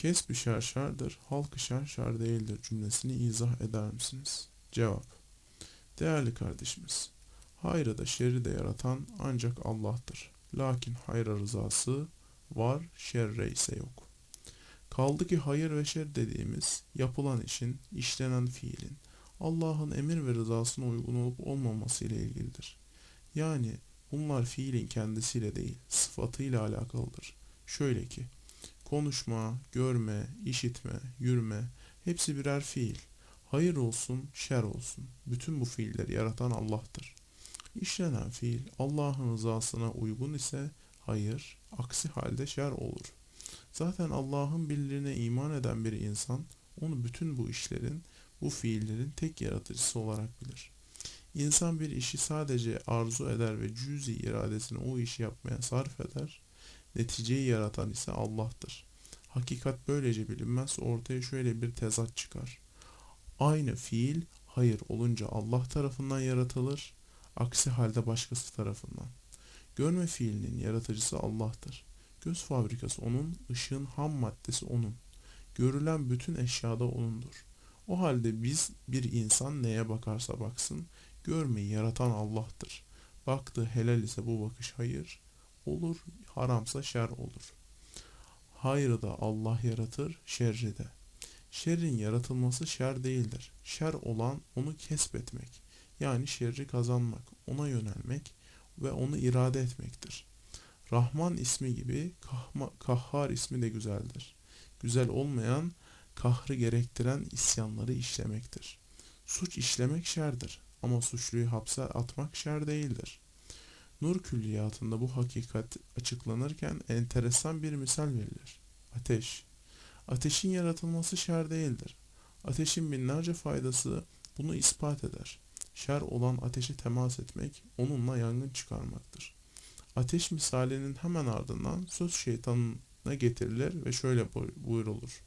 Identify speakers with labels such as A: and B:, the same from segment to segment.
A: Kesb-i şer şerdir, halk-ı şer şer değildir cümlesini izah eder misiniz? Cevap. Değerli kardeşimiz, hayrı da şerri de yaratan ancak Allah'tır. Lakin hayra rızası var, şerre ise yok. Kaldı ki hayır ve şer dediğimiz yapılan işin, işlenen fiilin Allah'ın emir ve rızasına uygun olup olmaması ile ilgilidir. Yani bunlar fiilin kendisiyle değil, sıfatıyla alakalıdır. Şöyle ki, konuşma, görme, işitme, yürüme hepsi birer fiil. Hayır olsun, şer olsun. Bütün bu fiilleri yaratan Allah'tır. İşlenen fiil Allah'ın rızasına uygun ise hayır, aksi halde şer olur. Zaten Allah'ın birliğine iman eden bir insan onu bütün bu işlerin, bu fiillerin tek yaratıcısı olarak bilir. İnsan bir işi sadece arzu eder ve cüzi iradesini o işi yapmaya sarf eder. Neticeyi yaratan ise Allah'tır. Hakikat böylece bilinmezse ortaya şöyle bir tezat çıkar. Aynı fiil hayır olunca Allah tarafından yaratılır, aksi halde başkası tarafından. Görme fiilinin yaratıcısı Allah'tır. Göz fabrikası onun, ışığın ham maddesi onun. Görülen bütün eşyada onundur. O halde biz bir insan neye bakarsa baksın, görmeyi yaratan Allah'tır. Baktığı helal ise bu bakış hayır olur, haramsa şer olur. Hayrı da Allah yaratır, şerri de. Şerrin yaratılması şer değildir. Şer olan onu kesbetmek, yani şerri kazanmak, ona yönelmek ve onu irade etmektir. Rahman ismi gibi kahma, kahhar ismi de güzeldir. Güzel olmayan, kahrı gerektiren isyanları işlemektir. Suç işlemek şerdir ama suçluyu hapse atmak şer değildir. Nur külliyatında bu hakikat açıklanırken enteresan bir misal verilir. Ateş. Ateşin yaratılması şer değildir. Ateşin binlerce faydası bunu ispat eder. Şer olan ateşe temas etmek, onunla yangın çıkarmaktır. Ateş misalinin hemen ardından söz şeytanına getirilir ve şöyle buyurulur.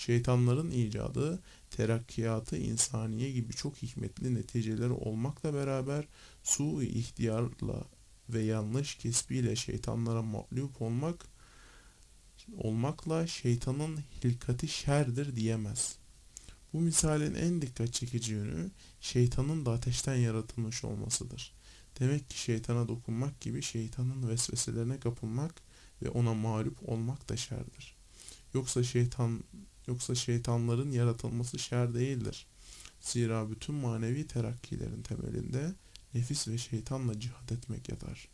A: Şeytanların icadı, terakkiyatı insaniye gibi çok hikmetli neticeleri olmakla beraber su ihtiyarla ve yanlış kesbiyle şeytanlara mağlup olmak olmakla şeytanın hilkati şerdir diyemez. Bu misalin en dikkat çekici yönü şeytanın da ateşten yaratılmış olmasıdır. Demek ki şeytana dokunmak gibi şeytanın vesveselerine kapılmak ve ona mağlup olmak da şerdir. Yoksa şeytan yoksa şeytanların yaratılması şer değildir. Zira bütün manevi terakkilerin temelinde nefis ve şeytanla cihat etmek yatar.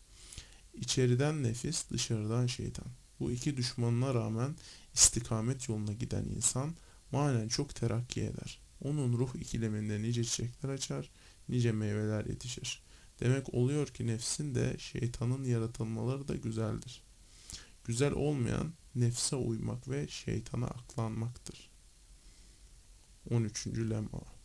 A: İçeriden nefis, dışarıdan şeytan. Bu iki düşmanına rağmen istikamet yoluna giden insan manen çok terakki eder. Onun ruh ikileminde nice çiçekler açar, nice meyveler yetişir. Demek oluyor ki nefsin de şeytanın yaratılmaları da güzeldir. Güzel olmayan nefse uymak ve şeytana aklanmaktır. 13. lemma